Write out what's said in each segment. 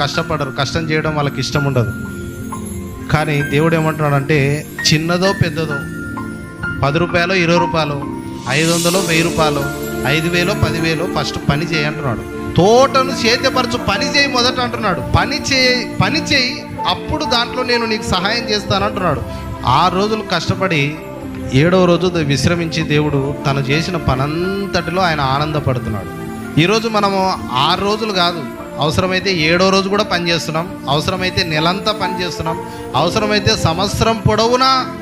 కష్టపడరు. కష్టం చేయడం వాళ్ళకి ఇష్టం ఉండదు. కానీ దేవుడు ఏమంటున్నాడంటే చిన్నదో పెద్దదో పది రూపాయలు ఇరవై రూపాయలు ఐదు వందలు వెయ్యి రూపాయలు ఐదు వేలు పదివేలు ఫస్ట్ పని చేయి అంటున్నాడు. తోటను సేద్యపరచు పని చేయి మొదట అంటున్నాడు. పని చేయి పని చేయి అప్పుడు దాంట్లో నేను నీకు సహాయం చేస్తాను అంటున్నాడు. ఆరు రోజులు కష్టపడి ఏడవ రోజు విశ్రమించి దేవుడు తను చేసిన పనంతటిలో ఆయన ఆనందపడుతున్నాడు. ఈరోజు మనము ఆరు రోజులు కాదు అవసరమైతే ఏడో రోజు కూడా పని చేస్తున్నాం. అవసరమైతే నెలంతా పని చేస్తున్నాం. అవసరమైతే సంవత్సరం పొడవునా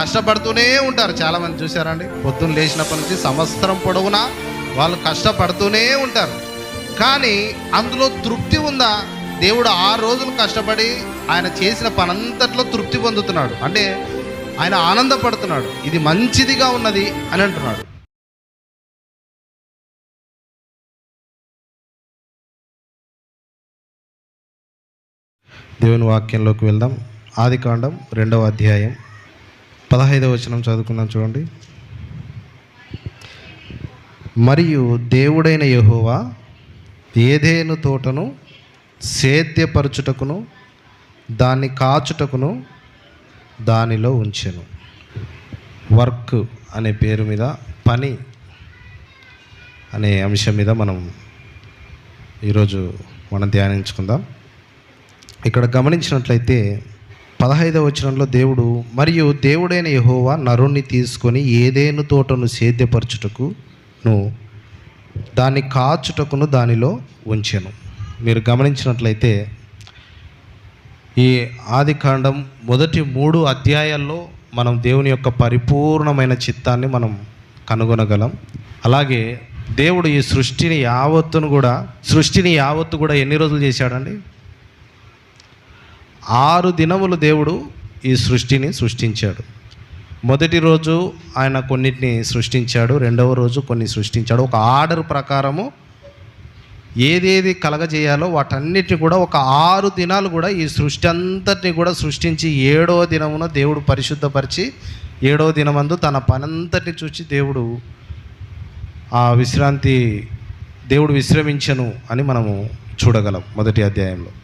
కష్టపడుతూనే ఉంటారు. చాలామంది చూసారండి పొద్దున్న లేచినప్పటి నుంచి సంవత్సరం పొడవునా వాళ్ళు కష్టపడుతూనే ఉంటారు. కానీ అందులో తృప్తి ఉందా? దేవుడు ఆరు రోజులు కష్టపడి ఆయన చేసిన పనంతట్లో తృప్తి పొందుతున్నాడు. అంటే ఆయన ఆనందపడుతున్నాడు. ఇది మంచిదిగా ఉన్నది అని అంటున్నాడు. దేవుని వాక్యంలోకి వెళ్దాం. ఆది కాండం రెండవ అధ్యాయం పదహైదవ వచనం చదువుకుందాం చూడండి. మరియు దేవుడైన యహోవా ఏదేను తోటను సేద్యపరచుటకును దాన్ని కాచుటకును దానిలో ఉంచెను. వర్క్ అనే పేరు మీద పని అనే అంశం మీద మనం ఈరోజు మనం ధ్యానించుకుందాం. ఇక్కడ గమనించినట్లయితే పదహైదవ వచనంలో దేవుడు మరియు దేవుడైన యహోవా నరుణ్ణి తీసుకొని ఏదేను తోటను సేద్యపరచుటకును దాన్ని కాచుటకును దానిలో ఉంచెను. మీరు గమనించినట్లయితే ఈ ఆది కాండం మొదటి మూడు అధ్యాయాల్లో మనం దేవుని యొక్క పరిపూర్ణమైన చిత్తాన్ని మనం కనుగొనగలం. అలాగే దేవుడు ఈ సృష్టిని యావత్తును కూడా సృష్టిని యావత్తు కూడా ఎన్ని రోజులు చేశాడండి? ఆరు దినములు దేవుడు ఈ సృష్టిని సృష్టించాడు. మొదటి రోజు ఆయన కొన్నిటిని సృష్టించాడు రెండవ రోజు కొన్ని సృష్టించాడు. ఒక ఆర్డర్ ప్రకారము ఏదేది కలగజేయాలో వాటన్నిటిని కూడా ఒక ఆరు దినాలు కూడా ఈ సృష్టి అంతటిని కూడా సృష్టించి ఏడవ దినమున దేవుడు పరిశుద్ధపరిచి ఏడవ దినమందు తన పనంతటిని చూసి దేవుడు ఆ విశ్రాంతి దేవుడు విశ్రమించను అని మనము చూడగలం మొదటి అధ్యాయంలో.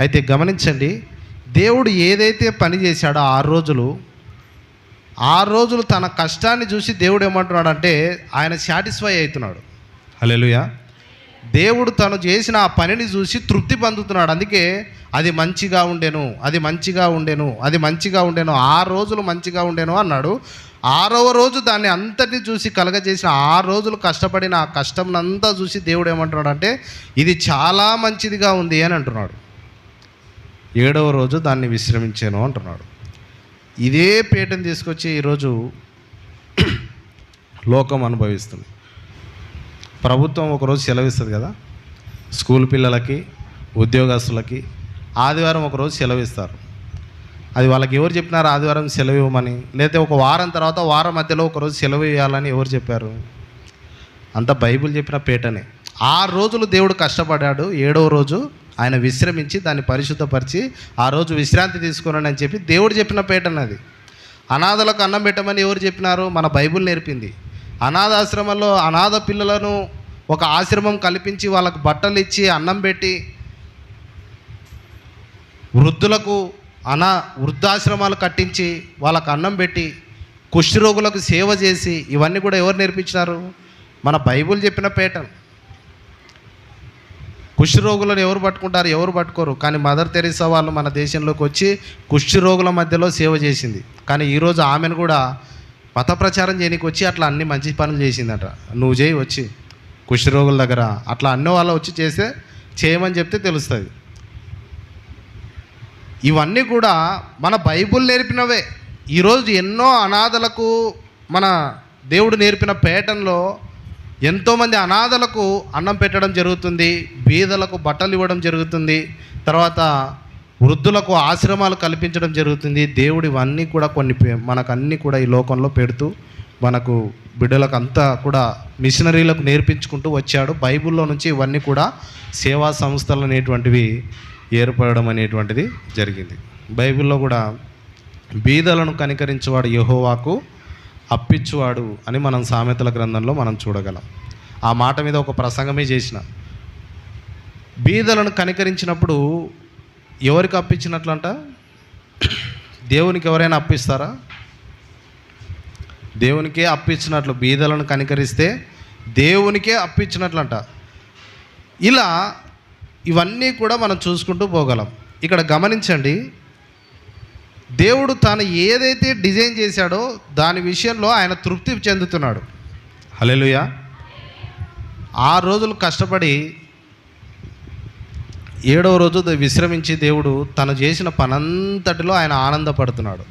అయితే గమనించండి దేవుడు ఏదైతే పని చేశాడో ఆరు రోజులు ఆరు రోజులు తన కష్టాన్ని చూసి దేవుడు ఏమంటున్నాడు అంటే ఆయన సాటిస్ఫై అవుతున్నాడు. హల్లెలూయా. దేవుడు తను చేసిన ఆ పనిని చూసి తృప్తి పొందుతున్నాడు. అందుకే అది మంచిగా ఉండెను అది మంచిగా ఉండెను అది మంచిగా ఉండెను ఆరు రోజులు మంచిగా ఉండెను అన్నాడు. ఆరవ రోజు దాన్ని అంతటిని చూసి కలగజేసిన ఆరు రోజులు కష్టపడిన ఆ కష్టం అంతా చూసి దేవుడు ఏమంటున్నాడు అంటే ఇది చాలా మంచిదిగా ఉంది అని అంటున్నాడు. ఏడవ రోజు దాన్ని విశ్రమించాను అంటున్నాడు. ఇదే పీటను తీసుకొచ్చి ఈరోజు లోకం అనుభవిస్తుంది. ప్రభుత్వం ఒకరోజు సెలవిస్తుంది కదా స్కూల్ పిల్లలకి ఉద్యోగస్తులకి ఆదివారం ఒకరోజు సెలవిస్తారు. అది వాళ్ళకి ఎవరు చెప్పినారు ఆదివారం సెలవు ఇవ్వమని లేకపోతే ఒక వారం తర్వాత వారం మధ్యలో ఒకరోజు సెలవు ఇవ్వాలని ఎవరు చెప్పారు? అంత బైబిల్ చెప్పిన పేటనే ఆరు రోజులు దేవుడు కష్టపడ్డాడు ఏడవ రోజు ఆయన విశ్రమించి దాన్ని పరిశుద్ధపరిచి ఆ రోజు విశ్రాంతి తీసుకున్నాను అని చెప్పి దేవుడు చెప్పిన పేటనది అనాథలకు అన్నం పెట్టమని ఎవరు చెప్పినారు మన బైబిల్ నేర్పింది. అనాథాశ్రమంలో అనాథ పిల్లలను ఒక ఆశ్రమం కల్పించి వాళ్ళకు బట్టలు ఇచ్చి అన్నం పెట్టి వృద్ధులకు అనా వృద్ధాశ్రమాలు కట్టించి వాళ్ళకు అన్నం పెట్టి కుష్ఠరోగులకు సేవ చేసి ఇవన్నీ కూడా ఎవరు నేర్పించినారు? మన బైబిల్ చెప్పిన పేటన్. కుష్ఠరోగులను ఎవరు పట్టుకుంటారు ఎవరు పట్టుకోరు. కానీ మదర్ తెరీసా వాళ్ళు మన దేశంలోకి వచ్చి కుష్ఠరోగుల మధ్యలో సేవ చేసింది. కానీ ఈరోజు ఆమెను కూడా మత ప్రచారం చేయడానికి వచ్చి అట్లా అన్ని మంచి పనులు చేసిందట. నువ్వు చేయి వచ్చి కుష్ఠరోగుల దగ్గర. అట్లా అన్న వాళ్ళు వచ్చి చేస్తే చేయమని చెప్తే తెలుస్తుంది. ఇవన్నీ కూడా మన బైబుల్ నేర్పినవే. ఈరోజు ఎన్నో అనాథలకు మన దేవుడు నేర్పిన పేటన్లో ఎంతోమంది అనాథలకు అన్నం పెట్టడం జరుగుతుంది బీదలకు బట్టలు ఇవ్వడం జరుగుతుంది తర్వాత వృద్ధులకు ఆశ్రమాలు కల్పించడం జరుగుతుంది. దేవుడు ఇవన్నీ కూడా కొన్ని పే- మనకు అన్నీ కూడా ఈ లోకంలో పెడుతూ మనకు బిడ్డలకు అంతా కూడా మిషనరీలకు నేర్పించుకుంటూ వచ్చాడు. బైబిల్లో నుంచి ఇవన్నీ కూడా సేవా సంస్థలు అనేటువంటివి ఏర్పడడం అనేటువంటిది జరిగింది. బైబిల్లో కూడా బీదలను కనికరించేవాడు యహోవాకు అప్పిచ్చువాడు అని మనం సామెతల గ్రంథంలో మనం చూడగలం. ఆ మాట మీద ఒక ప్రసంగమే చేసిన. బీదలను కనికరించినప్పుడు ఎవరికి అప్పించినట్లంట దేవునికి ఎవరైనా అప్పిస్తారా? దేవునికే అప్పించినట్లు బీదలను కనికరిస్తే దేవునికే అప్పించినట్లంట ఇలా ఇవన్నీ కూడా మనం చూసుకుంటూ పోగలం. ఇక్కడ గమనించండి దేవుడు తాను ఏదైతే డిజైన్ చేశాడో దాని విషయంలో ఆయన తృప్తి చెందుతున్నాడు. హల్లెలూయా. ఆరు రోజులు కష్టపడి ఏడవ రోజు విశ్రమించి దేవుడు తను చేసిన పనంతటిలో ఆయన ఆనందపడుతున్నాడు.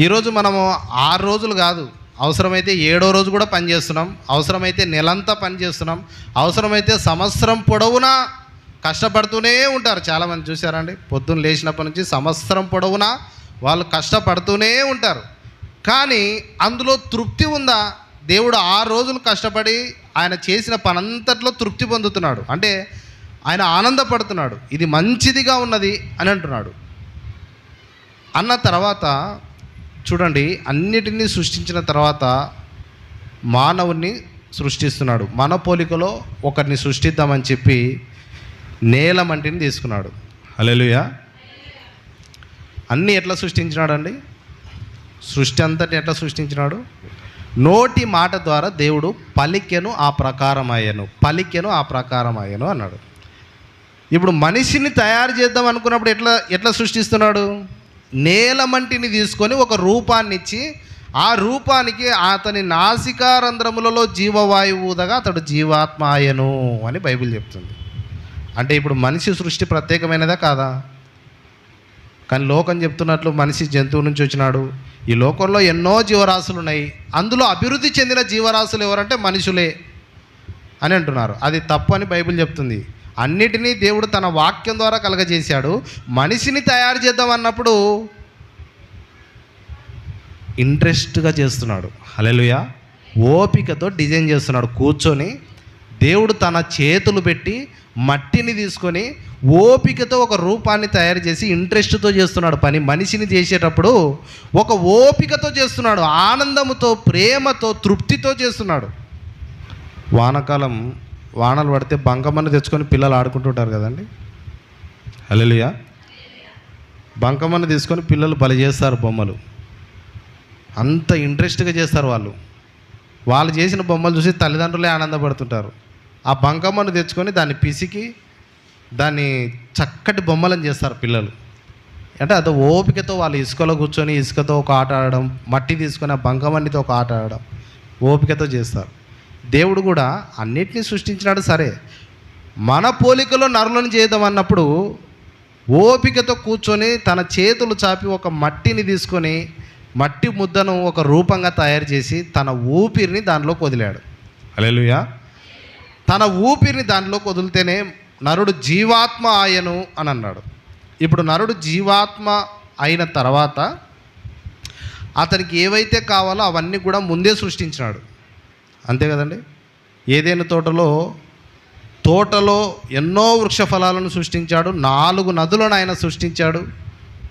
ఈరోజు మనము ఆరు రోజులు కాదు అవసరమైతే ఏడో రోజు కూడా పని చేస్తున్నాం అవసరమైతే నెలంతా పని చేస్తున్నాం అవసరమైతే సంవత్సరం పొడవునా కష్టపడుతూనే ఉంటారు. చాలామంది చూసారండి పొద్దున్న లేచినప్పటి నుంచి సంవత్సరం పొడవునా వాళ్ళు కష్టపడుతూనే ఉంటారు. కానీ అందులో తృప్తి ఉందా? దేవుడు ఆరు రోజులు కష్టపడి ఆయన చేసిన పనంతట్లో తృప్తి పొందుతున్నాడు. అంటే ఆయన ఆనందపడుతున్నాడు. ఇది మంచిదిగా ఉన్నది అని అంటున్నాడు. అన్న తర్వాత చూడండి అన్నిటినీ సృష్టించిన తర్వాత మానవుణ్ణి సృష్టిస్తున్నాడు. మన పోలికలో ఒకరిని సృష్టిద్దామని చెప్పి నేల మంటిని తీసుకున్నాడు. అలెలుయా అన్నీ ఎట్లా సృష్టించినాడండి? సృష్టి అంతటి ఎట్లా సృష్టించినాడు? నోటి మాట ద్వారా దేవుడు పలికెను ఆ ప్రకారం అయ్యను పలికెను ఆ ప్రకారం అయ్యను అన్నాడు. ఇప్పుడు మనిషిని తయారు చేద్దాం అనుకున్నప్పుడు ఎట్లా ఎట్లా సృష్టిస్తున్నాడు? నేల మంటిని తీసుకొని ఒక రూపాన్ని ఇచ్చి ఆ రూపానికి అతని నాసికారంధ్రములలో జీవవాయువు ఊదగా అతడు జీవాత్మ అయ్యను అని బైబిల్ చెప్తుంది. అంటే ఇప్పుడు మనిషి సృష్టి ప్రత్యేకమైనదా కాదా? కానీ లోకం చెప్తున్నట్లు మనిషి జంతువు నుంచి వచ్చినాడు. ఈ లోకంలో ఎన్నో జీవరాశులు ఉన్నాయి. అందులో అభివృద్ధి చెందిన జీవరాశులు ఎవరంటే మనుషులే అని అంటున్నారు. అది తప్పు అని బైబిల్ చెప్తుంది. అన్నిటినీ దేవుడు తన వాక్యం ద్వారా కలగజేశాడు. మనిషిని తయారు చేద్దాం అన్నప్పుడు ఇంట్రెస్ట్గా చేస్తున్నాడు. హల్లెలూయా. ఓపికతో డిజైన్ చేస్తున్నాడు. కూర్చొని దేవుడు తన చేతులు పెట్టి మట్టిని తీసుకొని ఓపికతో ఒక రూపాన్ని తయారు చేసి ఇంట్రెస్ట్తో చేస్తున్నాడు. పని మనిషిని చేసేటప్పుడు ఒక ఓపికతో చేస్తున్నాడు. ఆనందముతో ప్రేమతో తృప్తితో చేస్తున్నాడు. వానకాలం వానలు పడితే బంకమన్ను తెచ్చుకొని పిల్లలు ఆడుకుంటుంటారు కదండి. హల్లెలూయా. బంకమన్ను తీసుకొని పిల్లలు బలి చేస్తారు బొమ్మలు. అంత ఇంట్రెస్ట్గా చేస్తారు వాళ్ళు. వాళ్ళు చేసిన బొమ్మలు చూసి తల్లిదండ్రులే ఆనందపడుతుంటారు. ఆ బంకమ్మను తెచ్చుకొని దాన్ని పిసికి దాన్ని చక్కటి బొమ్మలను చేస్తారు పిల్లలు. అంటే అది ఓపికతో వాళ్ళు ఇసుకలో కూర్చొని ఇసుకతో ఒక ఆట ఆడడం మట్టి తీసుకొని ఆ బంకమన్నితో ఒక ఆట ఆడడం ఓపికతో చేస్తారు. దేవుడు కూడా అన్నిటినీ సృష్టించినాడు సరే. మన పోలికలో నరులను చేద్దాం అన్నప్పుడు ఓపికతో కూర్చొని తన చేతులు చాపి ఒక మట్టిని తీసుకొని మట్టి ముద్దను ఒక రూపంగా తయారు చేసి తన ఊపిరిని దానిలోకి వదిలాడు. అలెలుయా తన ఊపిరిని దానిలోకి వదిలితేనే నరుడు జీవాత్మ ఆయను అని అన్నాడు. ఇప్పుడు నరుడు జీవాత్మ అయిన తర్వాత అతనికి ఏవైతే కావాలో అవన్నీ కూడా ముందే సృష్టించినాడు. అంతే కదండి? ఏదైనా తోటలో? తోటలో ఎన్నో వృక్ష ఫలాలను సృష్టించాడు. నాలుగు నదులను ఆయన సృష్టించాడు.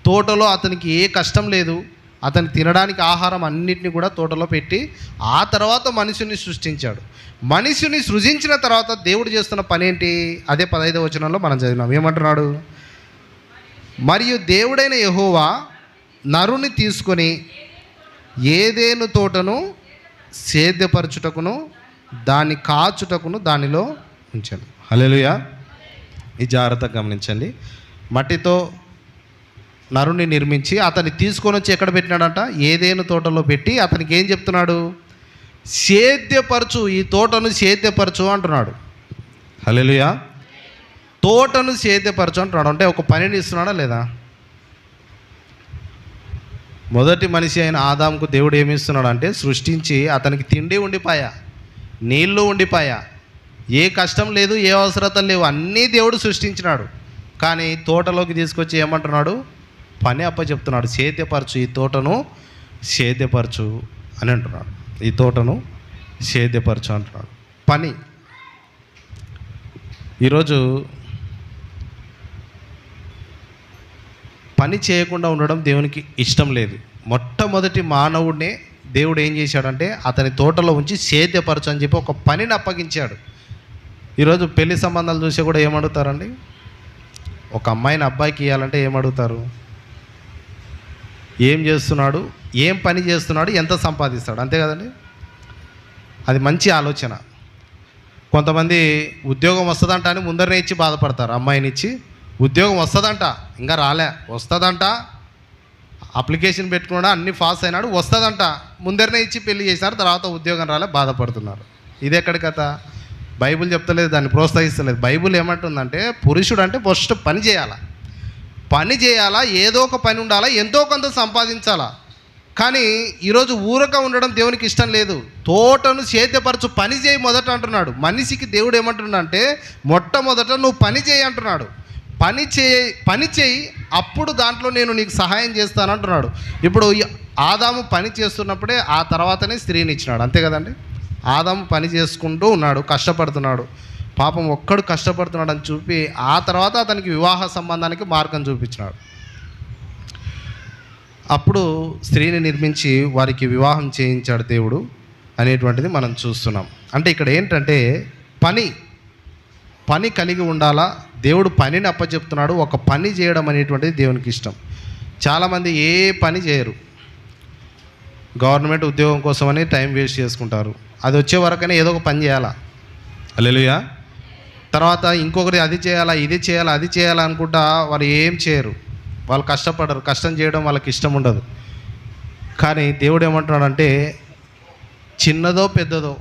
తోటలో అతనికి ఏ కష్టం లేదు. అతను తినడానికి ఆహారం అన్నిటిని కూడా తోటలో పెట్టి ఆ తర్వాత మనిషిని సృష్టించాడు. మనిషిని సృజించిన తర్వాత దేవుడు చేస్తున్న పని ఏంటి అదే పదహైదవ వచనంలో మనం చదివినాం. ఏమంటున్నాడు? మరియు దేవుడైన యహోవా నరుని తీసుకొని ఏదేను తోటను సేద్యపరచుటకును దాన్ని కాచుటకును దానిలో ఉంచాను హల్లెలూయా. ఈ జాగ్రత్తగా గమనించండి. మట్టితో నరుని నిర్మించి అతన్ని తీసుకొని వచ్చి ఎక్కడ పెట్టినాడంట? ఏదేను తోటలో పెట్టి అతనికి ఏం చెప్తున్నాడు? సేద్యపరచు ఈ తోటను సేద్యపరచు అంటున్నాడు. హల్లెలూయా. తోటను సేద్యపరచు అంటున్నాడు. అంటే ఒక పనిని ఇస్తున్నాడా లేదా? మొదటి మనిషి అయిన ఆదాంకు దేవుడు ఏమిస్తున్నాడు అంటే సృష్టించి అతనికి తిండి ఉండిపాయా? నీళ్ళు ఉండిపాయా? ఏ కష్టం లేదు ఏ అవసరత లేవు అన్నీ దేవుడు సృష్టించినాడు. కానీ తోటలోకి తీసుకొచ్చి ఏమంటున్నాడు? పని అప్ప చెప్తున్నాడు సేద్యపరచు ఈ తోటను సేద్యపరచు అని అంటున్నాడు. ఈ తోటను సేద్యపరచు అంటున్నాడు. పని. ఈరోజు పని చేయకుండా ఉండడం దేవునికి ఇష్టం లేదు. మొట్టమొదటి మానవుడినే దేవుడు ఏం చేశాడంటే అతని తోటలో ఉంచి సేద్యపరచు అని చెప్పి ఒక పనిని అప్పగించాడు. ఈరోజు పెళ్ళి సంబంధాలు చూసి కూడా ఏమడుగుతారండి? ఒక అమ్మాయిని అబ్బాయికి ఇవ్వాలంటే ఏమడుగుతారు? ఏం చేస్తున్నాడు ఏం పని చేస్తున్నాడు ఎంత సంపాదిస్తాడు అంతే కదండి? అది మంచి ఆలోచన. కొంతమంది ఉద్యోగం వస్తుందంట అని ముందరనే ఇచ్చి బాధపడతారు అమ్మాయిని ఇచ్చి ఉద్యోగం వస్తుందంట ఇంకా రాలే. వస్తుందంట అప్లికేషన్ పెట్టుకున్నా అన్ని పాస్ అయినాడు వస్తుందంట. ముందరనే ఇచ్చి పెళ్ళి చేసినారు తర్వాత ఉద్యోగం రాలే బాధపడుతున్నారు. ఇది ఎక్కడి కథ? బైబిల్ చెప్తలేదు దాన్ని ప్రోత్సహిస్తలేదు. బైబిల్ ఏమంటుందంటే పురుషుడు అంటే ఫస్ట్ పని చేయాలా. పని చేయాలా? ఏదో ఒక పని ఉండాలా? ఎంతో కొంత సంపాదించాలా? కానీ ఈరోజు ఊరక ఉండడం దేవునికి ఇష్టం లేదు. తోటను చేతపరచు పని చేయి మొదట అంటున్నాడు. మనిషికి దేవుడు ఏమంటున్నాడంటే మొట్టమొదట నువ్వు పని చేయి అంటున్నాడు. పని చేయి పని చేయి అప్పుడు దాంట్లో నేను నీకు సహాయం చేస్తాను అంటున్నాడు. ఇప్పుడు ఆదాము పని చేస్తున్నప్పుడే ఆ తర్వాతనే స్త్రీని ఇచ్చినాడు. అంతే కదండి? ఆదాము పని చేసుకుంటూ ఉన్నాడు కష్టపడుతున్నాడు. పాపం ఒక్కడు కష్టపడుతున్నాడని చూపి ఆ తర్వాత అతనికి వివాహ సంబంధానికి మార్గం చూపించినాడు. అప్పుడు స్త్రీని నిర్మించి వారికి వివాహం చేయించాడు దేవుడు అనేటువంటిది మనం చూస్తున్నాం. అంటే ఇక్కడ ఏంటంటే పని పని కలిగి ఉండాలా? దేవుడు పనిని అప్పచెప్తున్నాడు. ఒక పని చేయడం అనేటువంటిది దేవునికి ఇష్టం. చాలామంది ఏ పని చేయరు. గవర్నమెంట్ ఉద్యోగం కోసమని టైం వేస్ట్ చేసుకుంటారు. అది వచ్చే వరకనే ఏదో ఒక పని చేయాలా? అల్లెలుయా తర్వాత ఇంకొకటి అది చేయాలా ఇది చేయాలా అది చేయాలా అనుకుంటా వారు ఏం చేయరు. వాళ్ళు కష్టపడరు. కష్టం చేయడం వాళ్ళకి ఇష్టం ఉండదు. కానీ దేవుడు ఏమంటున్నాడంటే చిన్నదో పెద్దదో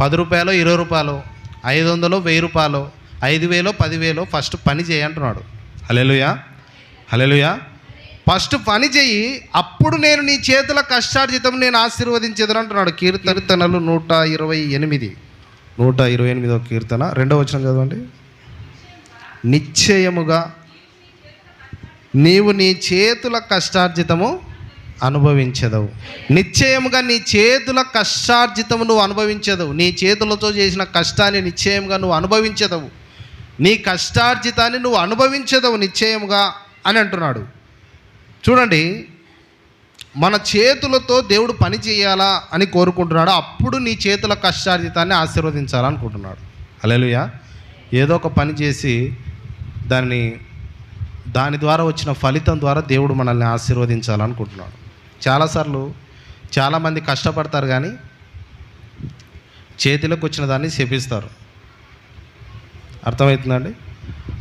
పది రూపాయలు ఇరవై రూపాయలు ఐదు వందలు వెయ్యి రూపాయలు ఐదు వేలో పదివేలో ఫస్ట్ పని చేయి అంటున్నాడు. హలెలుయా హలెలుయా ఫస్ట్ పని చెయ్యి అప్పుడు నేను నీ చేతుల కష్టార్జితం నేను ఆశీర్వదించేదని అంటున్నాడు. కీర్తనలు నూట ఇరవై ఎనిమిది. నూట ఇరవై ఎనిమిదో కీర్తన. రెండవ వచనం చదవండి. నిశ్చయముగా నీవు నీ చేతుల కష్టార్జితము అనుభవించదవు. నిశ్చయముగా నీ చేతుల కష్టార్జితము నువ్వు అనుభవించదవు. నీ చేతులతో చేసిన కష్టాన్ని నిశ్చయంగా నువ్వు అనుభవించదవు. నీ కష్టార్జితాన్ని నువ్వు అనుభవించదవు నిశ్చయముగా అని అంటున్నాడు. చూడండి మన చేతులతో దేవుడు పని చేయాలా అని కోరుకుంటున్నాడు అప్పుడు నీ చేతుల కష్టార్జితాన్ని ఆశీర్వదించాలనుకుంటున్నాడు. అలెలుయా ఏదో ఒక పని చేసి దాన్ని దాని ద్వారా వచ్చిన ఫలితం ద్వారా దేవుడు మనల్ని ఆశీర్వదించాలనుకుంటున్నాడు. చాలాసార్లు చాలామంది కష్టపడతారు కానీ చేతిలోకి వచ్చిన దాన్ని శపిస్తారు. అర్థమవుతుందండి?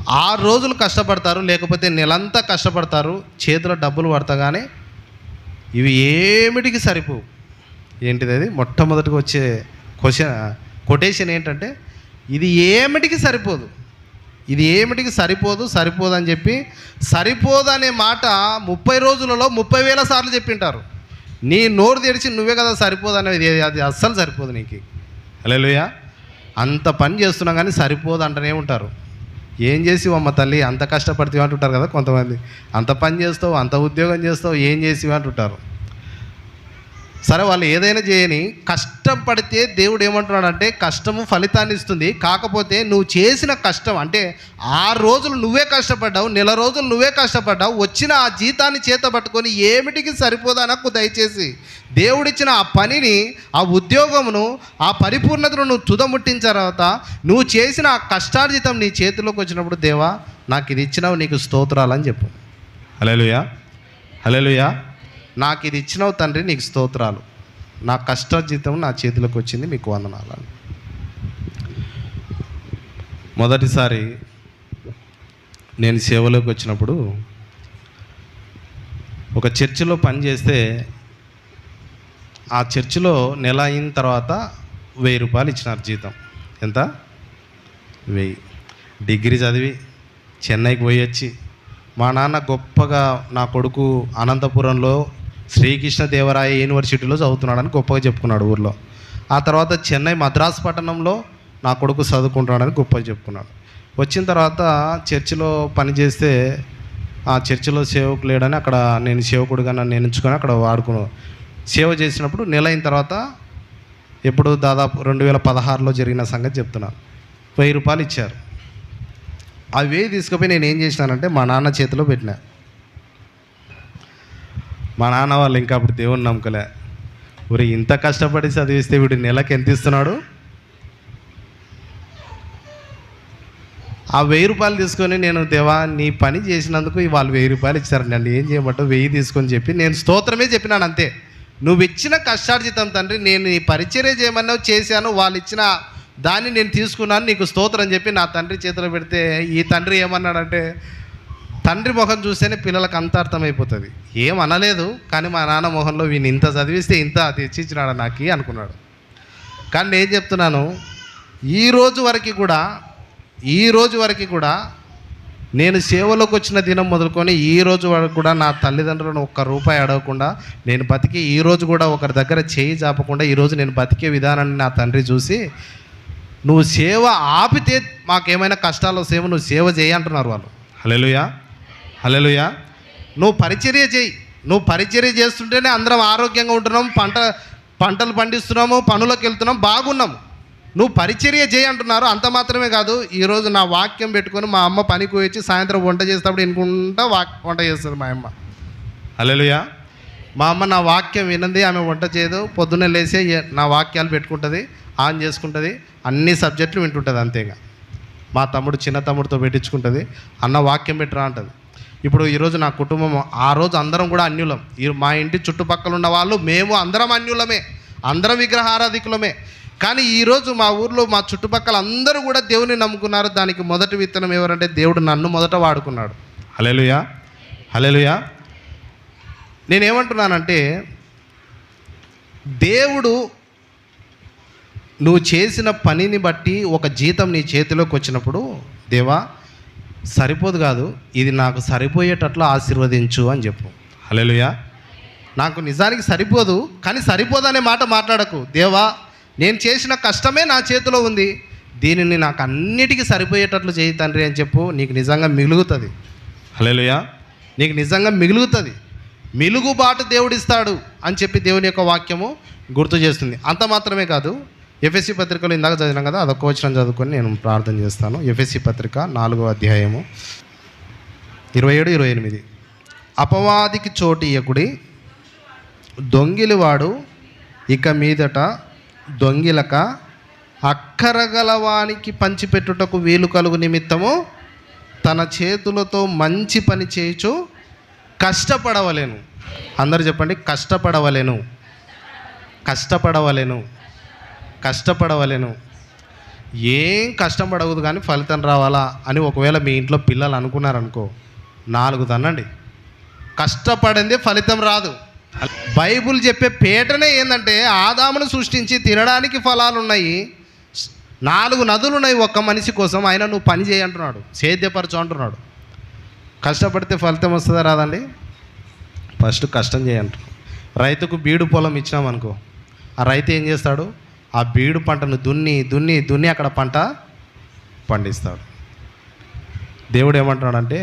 ఆరు రోజులు కష్టపడతారు లేకపోతే నెలంతా కష్టపడతారు చేతిలో డబ్బులు పడతగానే ఇవి ఏమిటికి సరిపోవు? ఏంటిది అది? మొట్టమొదటిగా వచ్చే క్వశ్చన్ కొటేషన్ ఏంటంటే ఇది ఏమిటికి సరిపోదు? ఇది ఏమిటికి సరిపోదు? సరిపోదు అని చెప్పి సరిపోదు అనే మాట ముప్పై రోజులలో ముప్పై వేల సార్లు చెప్పింటారు. నీ నోరు తెరిచి నువ్వే కదా సరిపోదు అనేది అది అస్సలు సరిపోదు నీకు. హలోయా అంత పని చేస్తున్నాం కానీ సరిపోదు అంటనే ఉంటారు. ఏం చేసివమ్మ తల్లి? అంత కష్టపడితే అంటుంటారు కదా కొంతమంది. అంత పని చేస్తావు అంత ఉద్యోగం చేస్తావు ఏం చేసి అంటుంటారు. సరే వాళ్ళు ఏదైనా చేయని కష్టం పడితే దేవుడు ఏమంటున్నాడంటే కష్టము ఫలితాన్ని ఇస్తుంది. కాకపోతే నువ్వు చేసిన కష్టం అంటే ఆరు రోజులు నువ్వే కష్టపడ్డావు నెల రోజులు నువ్వే కష్టపడ్డావు వచ్చిన ఆ జీతాన్ని చేత పట్టుకొని ఏమిటికి సరిపోదా నాకు దయచేసి. దేవుడిచ్చిన ఆ పనిని ఆ ఉద్యోగమును ఆ పరిపూర్ణతను నువ్వు తుదముట్టించిన తర్వాత నువ్వు చేసిన ఆ కష్టార్జితం నీ చేతిలోకి వచ్చినప్పుడు దేవా నాకు ఇది ఇచ్చినావు నీకు స్తోత్రాలని చెప్పు. హలోయా హలోయా నాకు ఇది ఇచ్చినావు తండ్రి నీకు స్తోత్రాలు. నా కష్టజీతం నా చేతిలోకి వచ్చింది మీకు వందనాలు మొదటిసారి నేను సేవలోకి వచ్చినప్పుడు ఒక చర్చిలో పని చేస్తే ఆ చర్చిలో నెల అయిన తర్వాత వెయ్యి రూపాయలు ఇచ్చినారు జీతం. ఎంత? వెయ్యి. డిగ్రీ చదివి చెన్నైకి పోయి వచ్చి మా నాన్న గొప్పగా నా కొడుకు అనంతపురంలో శ్రీకృష్ణదేవరాయ యూనివర్సిటీలో చదువుతున్నాడని గొప్పగా చెప్పుకున్నాడు ఊర్లో. ఆ తర్వాత చెన్నై మద్రాసు పట్టణంలో నా కొడుకు చదువుకుంటున్నాడని గొప్పగా చెప్పుకున్నాడు. వచ్చిన తర్వాత చర్చిలో పని చేస్తే ఆ చర్చిలో సేవకు లేడని అక్కడ నేను సేవకుడిగా నన్ను ఎంచుకొని అక్కడ వాడుకున్నాను సేవ చేసినప్పుడు నెల అయిన తర్వాత ఎప్పుడు దాదాపు రెండు వేల పదహారులో జరిగిన సంగతి చెప్తున్నాను వెయ్యి రూపాయలు ఇచ్చారు. అవి తీసుకుపోయి నేను ఏం చేసినానంటే మా నాన్న చేతిలో పెట్టినా. మా నాన్న వాళ్ళు ఇంకా అప్పుడు దేవుని నమ్మకలే. ఊరి ఇంత కష్టపడి చదివిస్తే వీడు నెలకి ఎంత ఇస్తున్నాడు? ఆ వెయ్యి రూపాయలు తీసుకొని నేను దేవా నీ పని చేసినందుకు వాళ్ళు వెయ్యి రూపాయలు ఇచ్చారు. నన్ను ఏం చేయమంటో వెయ్యి తీసుకొని చెప్పి నేను స్తోత్రమే చెప్పినాను అంతే. నువ్వు ఇచ్చిన కష్టార్జితం తండ్రి నేను నీ పరిచర్య చేయమన్నావు చేశాను వాళ్ళు ఇచ్చిన దాన్ని నేను తీసుకున్నాను నీకు స్తోత్రం చెప్పి నా తండ్రి చేతిలో పెడితే ఈ తండ్రి ఏమన్నాడంటే తండ్రి మొహం చూస్తేనే పిల్లలకు అంత అర్థమైపోతుంది. ఏం అనలేదు కానీ మా నాన్న మొహంలో వీని ఇంత చదివిస్తే ఇంత తెచ్చిచ్చినాడు నాకు అనుకున్నాడు. కానీ నేను చెప్తున్నాను ఈ రోజు వరకు కూడా ఈ రోజు వరకు కూడా నేను సేవలోకి వచ్చిన దినం మొదలుకొని ఈ రోజు వరకు కూడా నా తల్లిదండ్రులను ఒక్క రూపాయి అడగకుండా నేను బతికి ఈ రోజు కూడా ఒకరి దగ్గర చేయి చాపకుండా ఈరోజు నేను బతికే విధానాన్ని నా తండ్రి చూసి నువ్వు సేవ ఆపితే మాకేమైనా కష్టాలు సేవ నువ్వు సేవ చేయి అంటున్నారు వాళ్ళు. హలో హలెలుయా నువ్వు పరిచర్య చేయి. నువ్వు పరిచర్య చేస్తుంటేనే అందరం ఆరోగ్యంగా ఉంటున్నాం పంట పంటలు పండిస్తున్నాము పనులకు వెళ్తున్నాం బాగున్నాము నువ్వు పరిచర్య చేయి అంటున్నారు అంత మాత్రమే కాదు. ఈరోజు నా వాక్యం పెట్టుకొని మా అమ్మ పనికి వచ్చి సాయంత్రం వంట చేసేటప్పుడు వినుకుంటా వాక్ వంట చేస్తుంది మా అమ్మ. హల్లెలూయా. మా అమ్మ నా వాక్యం వినంది ఆమె వంట చేయదు. పొద్దున్నే లేసి ఏ- నా వాక్యాలు పెట్టుకుంటుంది ఆన్ చేసుకుంటుంది అన్ని సబ్జెక్టులు వింటుంటుంది అంతేగా. మా తమ్ముడు చిన్న తమ్ముడితో పెట్టించుకుంటుంది అన్న వాక్యం పెట్టరా అంటుంది. ఇప్పుడు ఈరోజు నా కుటుంబం ఆ రోజు అందరం కూడా అన్యులం. ఈ మా ఇంటి చుట్టుపక్కల ఉన్న వాళ్ళు మేము అందరం అన్యులమే. అందరం విగ్రహారాధికులమే. కానీ ఈరోజు మా ఊర్లో మా చుట్టుపక్కల అందరూ కూడా దేవుని నమ్ముకున్నారు. దానికి మొదటి విత్తనం ఎవరంటే దేవుడు నన్ను మొదట వాడుకున్నాడు. హలేలుయా హలేలుయా నేనేమంటున్నానంటే దేవుడు నువ్వు చేసిన పనిని బట్టి ఒక జీతం నీ చేతిలోకి వచ్చినప్పుడు దేవా సరిపోదు కాదు ఇది నాకు సరిపోయేటట్లు ఆశీర్వదించు అని చెప్పు. హల్లెలూయా. నాకు నిజానికి సరిపోదు కానీ సరిపోదనే మాట మాట్లాడకు. దేవా నేను చేసిన కష్టమే నా చేతిలో ఉంది. దీనిని నాకు అన్నిటికీ సరిపోయేటట్లు చేయి తండ్రి అని చెప్పు. నీకు నిజంగా మిగులుగుతుంది హల్లెలూయా. నీకు నిజంగా మిగులుగుతుంది మిలుగుబాటు దేవుడిస్తాడు అని చెప్పి దేవుని యొక్క వాక్యము గుర్తు చేస్తుంది. అంత మాత్రమే కాదు ఎఫ్ఎస్సి పత్రికలో ఇందాక చదివినాం కదా అదొక వచనం చదువుకొని నేను ప్రార్థన చేస్తాను. ఎఫ్ఎస్సి పత్రిక నాలుగో అధ్యాయము ఇరవై ఏడు ఇరవై ఎనిమిది. అపవాదికి చోటు ఇయ్యకుడి దొంగిలివాడు ఇక మీదట దొంగిలక అక్కరగలవానికి పంచిపెట్టుటకు వీలు కలుగు నిమిత్తము తన చేతులతో మంచి పని చేయుచు కష్టపడవలేను. అందరు చెప్పండి కష్టపడవలేను. కష్టపడవలేను. కష్టపడవలేను. ఏం కష్టపడవద్దు కానీ ఫలితం రావాలా అని ఒకవేళ మీ ఇంట్లో పిల్లలు అనుకున్నారనుకో. నాలుగు తనండి కష్టపడింది ఫలితం రాదు. బైబుల్ చెప్పే పేటనే ఏంటంటే ఆదామును సృష్టించి తినడానికి ఫలాలు ఉన్నాయి నాలుగు నదులు ఉన్నాయి ఒక్క మనిషి కోసం ఆయన నువ్వు పని చేయంటున్నాడు సేద్యపరచు అంటున్నాడు. కష్టపడితే ఫలితం వస్తుందా రాదండి? ఫస్ట్ కష్టం చేయంటారు రైతుకు బీడు పొలం ఇచ్చినామనుకో ఆ రైతు ఏం చేస్తాడు? ఆ బీడు పంటను దున్ని దున్ని దున్ని అక్కడ పంట పండిస్తాడు. దేవుడు ఏమంటున్నాడంటే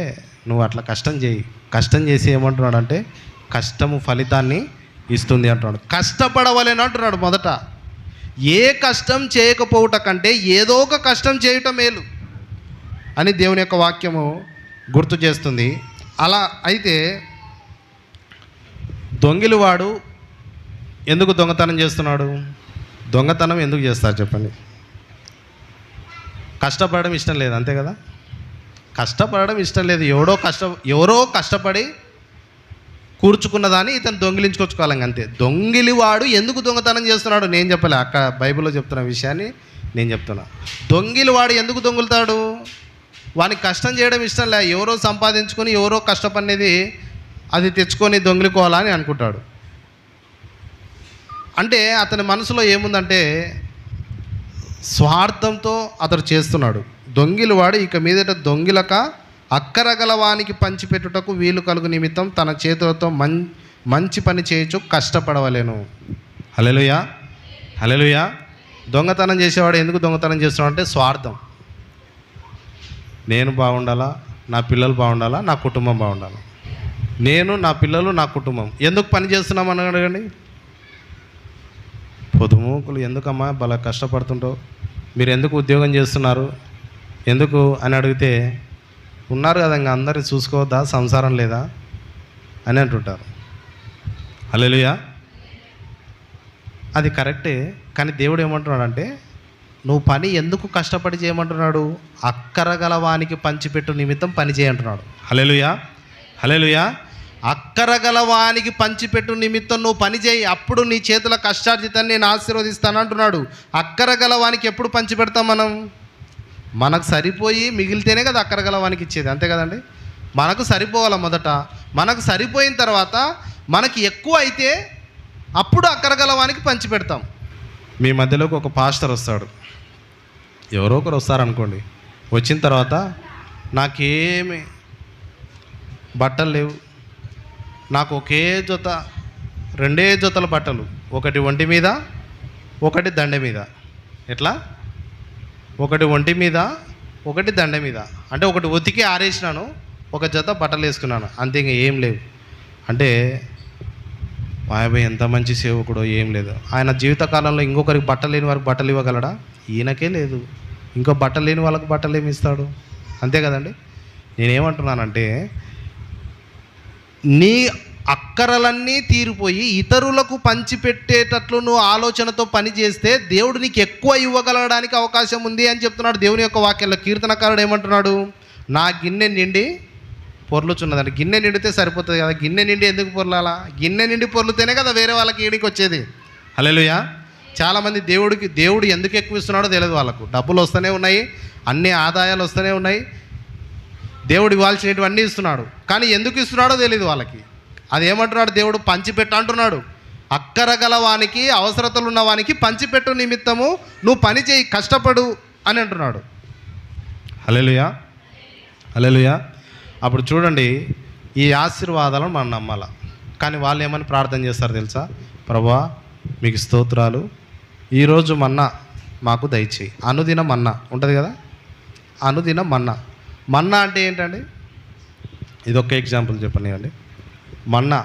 నువ్వు అట్లా కష్టం చేయి. కష్టం చేసి ఏమంటున్నాడంటే కష్టము ఫలితాన్ని ఇస్తుంది అంటున్నాడు. కష్టపడవలేను అంటున్నాడు మొదట. ఏ కష్టం చేయకపోవుట కంటే ఏదో ఒక కష్టం చేయటం మేలు అని దేవుని యొక్క వాక్యము గుర్తు చేస్తుంది. అలా అయితే దొంగిలివాడు ఎందుకు దొంగతనం చేస్తున్నాడు? దొంగతనం ఎందుకు చేస్తారు చెప్పండి? కష్టపడడం ఇష్టం లేదు అంతే కదా? కష్టపడడం ఇష్టం లేదు. ఎవడో కష్ట ఎవరో కష్టపడి కూర్చుకున్నదాన్ని ఇతను దొంగిలించుకొచ్చుకోవాలి అంతే. దొంగిలివాడు ఎందుకు దొంగతనం చేస్తున్నాడు? నేను చెప్పలే అక్క బైబిల్లో చెప్తున్న విషయాన్ని నేను చెప్తున్నా. దొంగిలివాడు ఎందుకు దొంగులుతాడు? వానికి కష్టం చేయడం ఇష్టం లే. ఎవరో సంపాదించుకొని ఎవరో కష్టపడినది అది తెచ్చుకొని దొంగిలికోవాలని అనుకుంటాడు. అంటే అతని మనసులో ఏముందంటే స్వార్థంతో అతడు చేస్తున్నాడు. దొంగిలివాడు ఇక మీదట దొంగిలక అక్కరగలవానికి పంచిపెట్టుటకు వీలు కలుగు నిమిత్తం తన చేతులతో మం మంచి పని చేయొచ్చు కష్టపడవలేను. హలెలుయా హలెలుయా దొంగతనం చేసేవాడు ఎందుకు దొంగతనం చేస్తున్నాడు అంటే స్వార్థం. నేను బాగుండాలా? నా పిల్లలు బాగుండాలా? నా కుటుంబం బాగుండాలా? నేను నా పిల్లలు నా కుటుంబం. ఎందుకు పని చేస్తున్నామని అడగండి? పొదుముకులు ఎందుకమ్మా భలే కష్టపడుతుంటావు? మీరు ఎందుకు ఉద్యోగం చేస్తున్నారు? ఎందుకు అని అడిగితే ఉన్నారు కదా ఇంకా అందరిని చూసుకోవద్దా? సంసారం లేదా? అని అంటుంటారు. అలెలుయా అది కరెక్టే కానీ దేవుడు ఏమంటున్నాడంటే నువ్వు పని ఎందుకు కష్టపడి చేయమంటున్నాడు? అక్కర గలవానికి పంచిపెట్టు నిమిత్తం పని చేయంటున్నాడు. హలేలుయా హలేలుయా అక్కరగలవానికి పంచిపెట్టు నిమిత్తం నువ్వు పనిచేయి అప్పుడు నీ చేతుల కష్టార్జితాన్ని నేను ఆశీర్వదిస్తాను అంటున్నాడు. అక్కరగలవానికి ఎప్పుడు పంచిపెడతాం మనం? మనకు సరిపోయి మిగిలితేనే కదా అక్కరగలవానికి ఇచ్చేది. అంతే కదండి? మనకు సరిపోవాలి మొదట? మనకు సరిపోయిన తర్వాత మనకి ఎక్కువ అయితే అప్పుడు అక్కరగలవానికి పంచిపెడతాం. పంచి పెడతాం మీ మధ్యలోకి ఒక పాస్టర్ వస్తాడు. ఎవరో ఒకరు వస్తారనుకోండి. వచ్చిన తర్వాత నాకేమి బట్టలు లేవు. నాకు ఒకే జొత రెండే జతల బట్టలు ఒకటి ఒంటి మీద ఒకటి దండె మీద. ఎట్లా? ఒకటి ఒంటి మీద ఒకటి దండె మీద. అంటే ఒకటి ఉతికి ఆరేసినాను ఒక జత బట్టలు వేసుకున్నాను. అంతే ఇంకా ఏం లేవు. అంటే మాయబాయ్ ఎంత మంచి సేవకుడో ఏం లేదు. ఆయన జీవితకాలంలో ఇంకొకరికి బట్టలు లేని వారికి బట్టలు ఇవ్వగలడా? ఈయనకే లేదు. ఇంకో బట్టలు లేని వాళ్ళకి బట్టలు ఏమి ఇస్తాడు? అంతే కదండి? నేనేమంటున్నానంటే నీ అక్కరలన్నీ తీరిపోయి ఇతరులకు పంచిపెట్టేటట్లు నువ్వు ఆలోచనతో పని చేస్తే దేవుడు నీకు ఎక్కువ ఇవ్వగలగడానికి అవకాశం ఉంది అని చెప్తున్నాడు దేవుని యొక్క వాక్యంలో. కీర్తనకారుడు ఏమంటున్నాడు? నా గిన్నె నిండి పొర్లుచున్నదండి గిన్నె నిండితే సరిపోతుంది కదా. గిన్నె నిండి ఎందుకు పొర్లాలా? గిన్నె నిండి పొర్లుతేనే కదా వేరే వాళ్ళకి ఏడికి వచ్చేది. హలోయా చాలామంది దేవుడికి దేవుడు ఎందుకు ఎక్కువ ఇస్తున్నాడో తెలియదు వాళ్ళకు. డబ్బులు వస్తూనే ఉన్నాయి అన్ని ఆదాయాలు వస్తూనే ఉన్నాయి. దేవుడు ఇవ్వాల్సినటువన్నీ ఇస్తున్నాడు. కానీ ఎందుకు ఇస్తున్నాడో తెలియదు వాళ్ళకి. అది ఏమంటున్నాడు? దేవుడు పంచిపెట్టు అంటున్నాడు. అక్కర గలవానికి అవసరతలు ఉన్నవానికి పంచిపెట్టు నిమిత్తము నువ్వు పని చేయి కష్టపడు అని అంటున్నాడు. హలేలుయా హలేలుయా అప్పుడు చూడండి ఈ ఆశీర్వాదాలను మనం నమ్మాల. కానీ వాళ్ళు ఏమని ప్రార్థన చేస్తారు తెలుసా? ప్రభా మీకు స్తోత్రాలు. ఈరోజు మన్నా మాకు దయచేయి. అనుదిన మన్నా ఉంటుంది కదా? అనుదిన మన్నా. మన్నా అంటే ఏంటండి? ఇదొక ఎగ్జాంపుల్ చెప్పనివ్వండి. మన్నా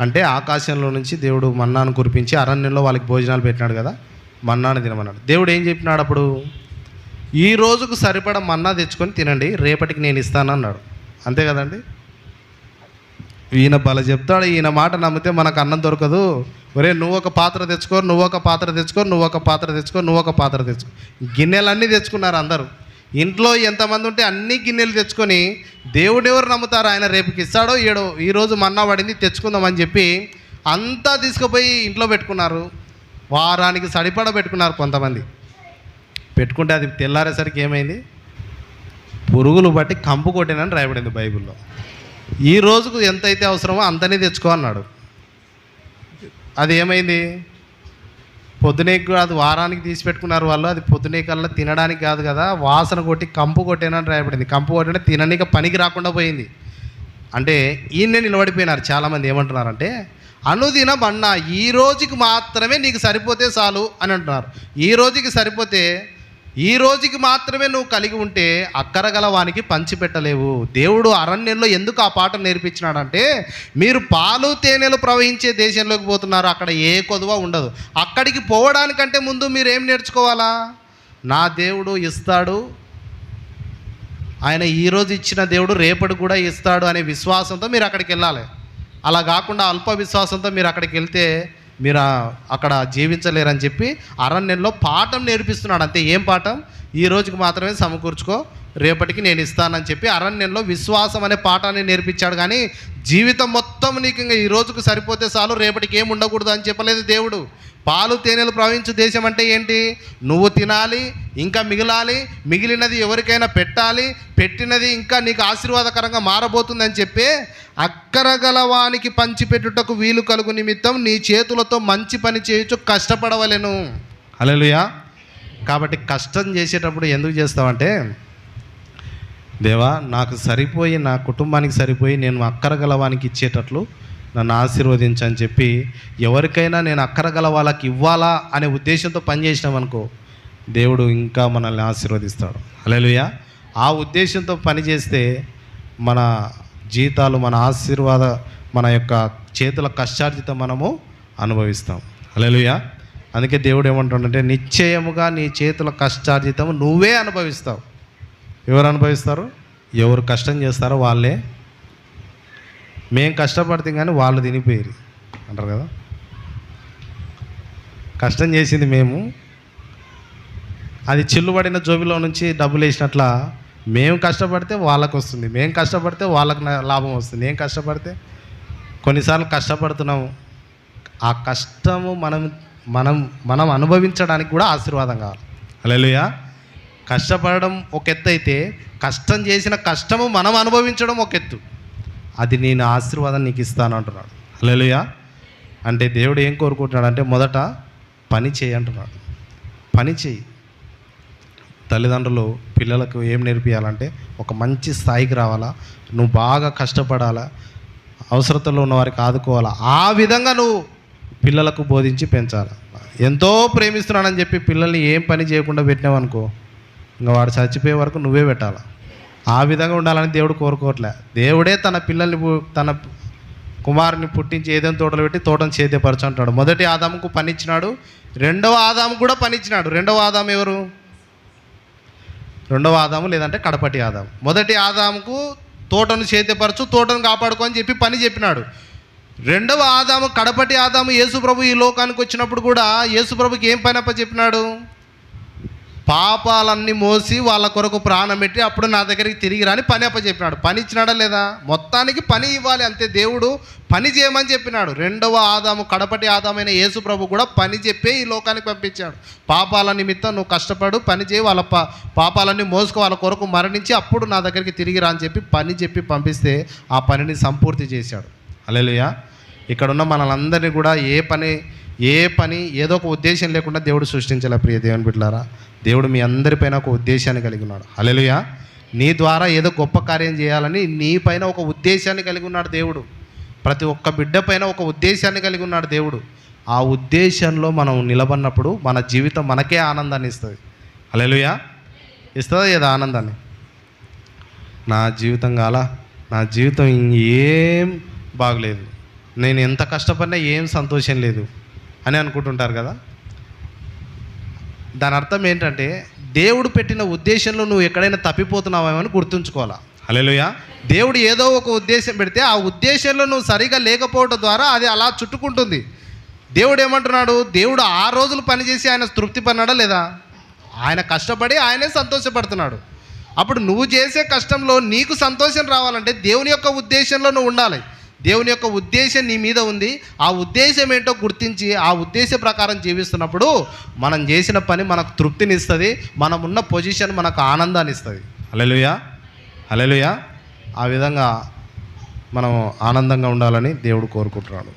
అంటే ఆకాశంలో నుంచి దేవుడు మన్నాను కురిపించి అరణ్యంలో వాళ్ళకి భోజనాలు పెట్టినాడు కదా మన్నాను తినమన్నాడు. దేవుడు ఏం చెప్పినాడు అప్పుడు? ఈ రోజుకు సరిపడ మన్నా తెచ్చుకొని తినండి రేపటికి నేను ఇస్తాను అన్నాడు. అంతే కదండి? ఈయన బల చెప్తాడు ఈయన మాట నమ్మితే మనకు అన్నం దొరకదు. ఒరే నువ్వు ఒక పాత్ర తెచ్చుకో నువ్వు ఒక పాత్ర తెచ్చుకో నువ్వు ఒక పాత్ర తెచ్చుకో నువ్వు ఒక పాత్ర తెచ్చుకో. గిన్నెలన్నీ తెచ్చుకున్నారు అందరూ. ఇంట్లో ఎంతమంది ఉంటే అన్ని గిన్నెలు తెచ్చుకొని దేవుడు ఎవరు నమ్ముతారు? ఆయన రేపుకి ఇస్తాడో ఏడో? ఈరోజు మన్నా పడింది తెచ్చుకుందామని చెప్పి అంతా తీసుకుపోయి ఇంట్లో పెట్టుకున్నారు. వారానికి సరిపడ పెట్టుకున్నారు కొంతమంది. పెట్టుకుంటే అది తెల్లారేసరికి ఏమైంది? పురుగులు బట్టి కంపు కొట్టినని రాయబడింది బైబిల్లో. ఈ రోజుకు ఎంత అయితే అవసరమో అంతనే తెచ్చుకో అన్నాడు. అది ఏమైంది? పొద్దునే కాదు వారానికి తీసి పెట్టుకున్నారు వాళ్ళు. అది పొద్దునే కల్లా తినడానికి కాదు కదా. వాసన కొట్టి కంపు కొట్టేనని రాయబడింది. కంపు కొట్టిన తిననీక పనికి రాకుండా పోయింది. అంటే ఈయన్నే నిలబడిపోయినారు చాలామంది. ఏమంటున్నారంటే అనుదిన బన్నా ఈ రోజుకి మాత్రమే నీకు సరిపోతే చాలు అని అంటున్నారు. ఈ రోజుకి సరిపోతే ఈ రోజుకి మాత్రమే నువ్వు కలిగి ఉంటే అక్కరగల వానికి పంచిపెట్టలేవు. దేవుడు అరణ్యంలో ఎందుకు ఆ పాట నేర్పించినాడంటే మీరు పాలు తేనెలు ప్రవహించే దేశంలోకి పోతున్నారు అక్కడ ఏ కొదువ ఉండదు. అక్కడికి పోవడానికంటే ముందు మీరు ఏం నేర్చుకోవాలా? నా దేవుడు ఇస్తాడు. ఆయన ఈరోజు ఇచ్చిన దేవుడు రేపటి కూడా ఇస్తాడు అనే విశ్వాసంతో మీరు అక్కడికి వెళ్ళాలి. అలా కాకుండా అల్ప విశ్వాసంతో మీరు అక్కడికి వెళ్తే మీరు అక్కడ జీవించలేరని చెప్పి అరణ్యంలో పాఠం నేర్పిస్తున్నాడు అంతే. ఏం పాఠం? ఈ రోజుకి మాత్రమే సమకూర్చుకో. రేపటికి నేను ఇస్తానని చెప్పి అరణ్యంలో విశ్వాసం అనే పాఠాన్ని నేర్పించాడు. కానీ జీవితం మొత్తం నీకు ఇంకా ఈ రోజుకు సరిపోతే చాలు రేపటికి ఏం ఉండకూడదు అని చెప్పలేదు దేవుడు. పాలు తేనెలు ప్రవహించు దేశం అంటే ఏంటి? నువ్వు తినాలి ఇంకా మిగిలాలి మిగిలినది ఎవరికైనా పెట్టాలి పెట్టినది ఇంకా నీకు ఆశీర్వాదకరంగా మారబోతుందని చెప్పి అక్కరగలవానికి పంచిపెట్టుటకు వీలు కలుగు నిమిత్తం నీ చేతులతో మంచి పని చేయొచ్చు కష్టపడవలెను. అలెలుయా కాబట్టి కష్టం చేసేటప్పుడు ఎందుకు చేస్తావంటే దేవా నాకు సరిపోయి నా కుటుంబానికి సరిపోయి నేను అక్కరగలవానికి ఇచ్చేటట్లు నన్ను ఆశీర్వదించని చెప్పి ఎవరికైనా నేను అక్కరగల వాళ్ళకి ఇవ్వాలా అనే ఉద్దేశంతో పనిచేసినామనుకో దేవుడు ఇంకా మనల్ని ఆశీర్వదిస్తాడు. అలెలుయ ఆ ఉద్దేశంతో పనిచేస్తే మన జీతాలు మన ఆశీర్వాద మన యొక్క చేతుల కష్టార్జిత మనము అనుభవిస్తాం. అలెలుయ అందుకే దేవుడు ఏమంటాడంటే నిశ్చయముగా నీ చేతుల కష్టార్జితం నువ్వే అనుభవిస్తావు. ఎవరు అనుభవిస్తారు? ఎవరు కష్టం చేస్తారో వాళ్ళే. మేం కష్టపడితే కానీ వాళ్ళు తినిపోయారు అంటారు కదా? కష్టం చేసింది మేము. అది చిల్లుబడిన జోబిలో నుంచి డబ్బులు వేసినట్ల మేము కష్టపడితే వాళ్ళకు వస్తుంది. మేము కష్టపడితే వాళ్ళకి లాభం వస్తుంది. ఏం కష్టపడితే? కొన్నిసార్లు కష్టపడుతున్నాము. ఆ కష్టము మనం మనం మనం అనుభవించడానికి కూడా ఆశీర్వాదం కావాలి. అలెలుయా కష్టపడడం ఒక ఎత్తు అయితే కష్టం చేసిన కష్టము మనం అనుభవించడం ఒక ఎత్తు. అది నేను ఆశీర్వాదం నీకు ఇస్తాను అంటున్నాడు. అలెలుయా అంటే దేవుడు ఏం కోరుకుంటున్నాడు అంటే మొదట పని చేయి అంటున్నాడు. పని చేయి. తల్లిదండ్రులు పిల్లలకు ఏం నేర్పించాలంటే ఒక మంచి స్థాయికి రావాలా నువ్వు బాగా కష్టపడాలా అవసరతలో ఉన్న వారికి ఆదుకోవాలా. ఆ విధంగా నువ్వు పిల్లలకు బోధించి పెంచాలి. ఎంతో ప్రేమిస్తున్నానని చెప్పి పిల్లల్ని ఏం పని చేయకుండా పెట్టినావనుకో ఇంకా వాడు చచ్చిపోయే వరకు నువ్వే పెట్టాలి? ఆ విధంగా ఉండాలని దేవుడు కోరుకోవట్లే. దేవుడే తన పిల్లల్ని తన కుమారుని పుట్టించి ఏదైనా తోటలు పెట్టి తోటను చేతపరచు అంటాడు మొదటి ఆదాముకు పనిచ్చినాడు రెండవ ఆదాము కూడా పనిచ్చినాడు. రెండవ ఆదాము ఎవరు? రెండవ ఆదాము లేదంటే కడపటి ఆదాము. మొదటి ఆదాముకు తోటను చేతపరచు తోటను కాపాడుకో అని చెప్పి పని చెప్పినాడు. రెండవ ఆదాము కడపటి ఆదాము యేసుప్రభు ఈ లోకానికి వచ్చినప్పుడు కూడా యేసుప్రభుకి ఏం పని అప్ప చెప్పినాడు పాపాలన్నీ మోసి వాళ్ళ కొరకు ప్రాణం పెట్టి అప్పుడు నా దగ్గరికి తిరిగి రాని పని అప్ప చెప్పినాడు పని ఇచ్చినాడా లేదా? మొత్తానికి పని ఇవ్వాలి అంతే. దేవుడు పని చేయమని చెప్పినాడు. రెండవ ఆదాము కడపటి ఆదామైన యేసు ప్రభు కూడా పని చెప్పే ఈ లోకానికి పంపించాడు. పాపాల నిమిత్తం నువ్వు కష్టపడు పని చేయి. వాళ్ళ పా పాపాలన్నీ మోసుకో. వాళ్ళ కొరకు మరణించి అప్పుడు నా దగ్గరికి తిరిగి రా అని చెప్పి పని చెప్పి పంపిస్తే ఆ పనిని సంపూర్తి చేశాడు. అలెలుయా ఇక్కడున్న మనలందరినీ కూడా ఏ పని ఏ పని ఏదో ఒక ఉద్దేశం లేకుండా దేవుడు సృష్టించాల ప్రియ దేవుని బిడ్డలారా? దేవుడు మీ అందరిపైన ఒక ఉద్దేశాన్ని కలిగి ఉన్నాడు. హల్లెలూయా. నీ ద్వారా ఏదో గొప్ప కార్యం చేయాలని నీ పైన ఒక ఉద్దేశాన్ని కలిగి ఉన్నాడు దేవుడు. ప్రతి ఒక్క బిడ్డ పైన ఒక ఉద్దేశాన్ని కలిగి ఉన్నాడు దేవుడు. ఆ ఉద్దేశంలో మనం నిలబడినప్పుడు మన జీవితం మనకే ఆనందాన్ని ఇస్తుంది. అలెలుయా ఇస్తుందా ఏదో ఆనందాన్ని? నా జీవితం కాల? నా జీవితం ఏం బాగలేదు. నేను ఎంత కష్టపడినా ఏం సంతోషం లేదు అని అనుకుంటుంటారు కదా? దాని అర్థం ఏంటంటే దేవుడు పెట్టిన ఉద్దేశంలో నువ్వు ఎక్కడైనా తప్పిపోతున్నావేమో అని గుర్తుంచుకోవాలా. హలోయా దేవుడు ఏదో ఒక ఉద్దేశం పెడితే ఆ ఉద్దేశంలో నువ్వు సరిగా లేకపోవడం ద్వారా అది అలా చుట్టుకుంటుంది. దేవుడు ఏమంటున్నాడు? దేవుడు ఆ రోజులు పనిచేసి ఆయన తృప్తి పడినాడా లేదా? ఆయన కష్టపడి ఆయనే సంతోషపడుతున్నాడు. అప్పుడు నువ్వు చేసే కష్టంలో నీకు సంతోషం రావాలంటే దేవుని యొక్క ఉద్దేశంలో నువ్వు ఉండాలి. దేవుని యొక్క ఉద్దేశం నీ మీద ఉంది. ఆ ఉద్దేశం ఏంటో గుర్తించి ఆ ఉద్దేశ ప్రకారం జీవిస్తున్నప్పుడు మనం చేసిన పని మనకు తృప్తినిస్తుంది మనం ఉన్న పొజిషన్ మనకు ఆనందాన్ని ఇస్తుంది. అలెలుయా అలెలుయా ఆ విధంగా మనం ఆనందంగా ఉండాలని దేవుడు కోరుకుంటున్నాడు.